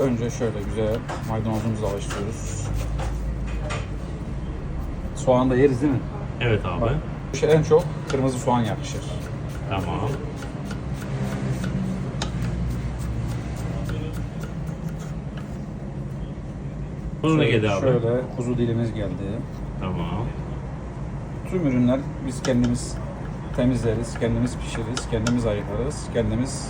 Önce şöyle güzel maydanozumuzu başlıyoruz. Soğan da yeriz değil mi? Evet abi. Bak, şey en çok kırmızı soğan yakışır. Tamam. Bunu ne geldi abi? Şöyle kuzu dilimiz geldi. Tamam. Tüm ürünler biz kendimiz temizleriz, kendimiz pişiririz, kendimiz ayıklarız, kendimiz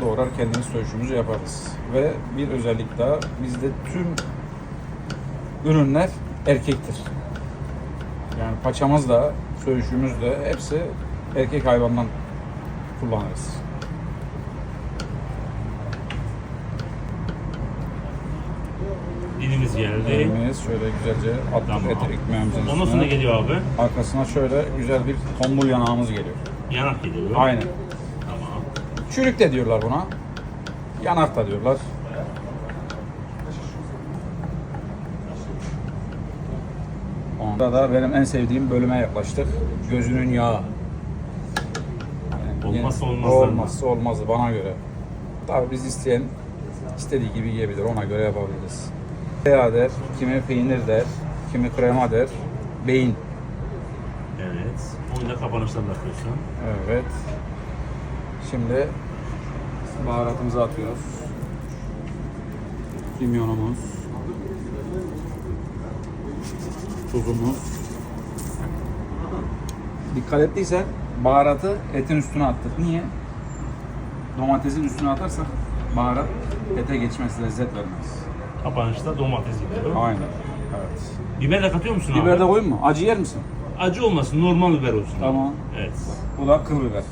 doğrar, kendimiz söğüşümüzü yaparız. Ve bir özellik daha bizde tüm ürünler erkektir. Yani paçamız da, söğüşümüz de hepsi erkek hayvandan kullanırız. Dilimiz geldi. Elimiz şöyle güzelce attık et ekmeğimizin Ondan sonra üstüne. geliyor abi. Arkasına şöyle güzel bir tombul yanağımız geliyor. Yanak geliyor. Aynen. Çürük de diyorlar buna. Yanak da diyorlar. Onda da benim en sevdiğim bölüme yaklaştık. Gözünün yağı. Yani Olmazsa olmazlarından. Olmazsa olmazı bana göre. Tabii biz isteyen istediği gibi yiyebilir. Ona göre yapabiliriz. Yağ der, kimi peynir der, kimi krema der. Beyin. Evet. Bunu da kapanıştan bakıyorsun. Evet. Şimdi baharatımızı atıyoruz. Kimyonumuz. Tuzumuz. Dikkat ettiysen baharatı etin üstüne attık. Niye? Domatesin üstüne atarsak baharat ete geçmez, lezzet vermez. Kapanışta domates gidiyor. Aynen. Evet. Biber de katıyor musun Biber de abi? koyayım mı? Acı yer misin? Acı olmasın, normal biber olsun. Tamam. Evet. Bu da kıl biber.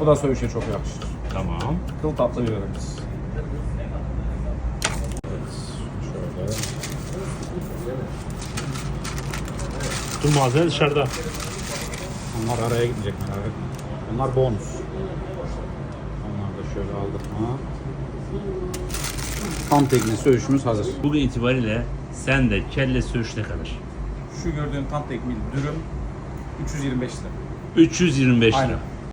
Bu da söğüşe çok yakışır. Tamam. Kıl tatlı biberimiz. Evet, şöyle. Tüm malzeme dışarıda. Onlar araya gidecek merak etme. Onlar bonus. Onlar da şöyle aldık mı? Tam tekne söğüşümüz hazır. Bugün itibariyle sen de kelle söğüş ne kadar? Şu gördüğün tam tekmil dürüm 325 lira. 325 lira. Aynen.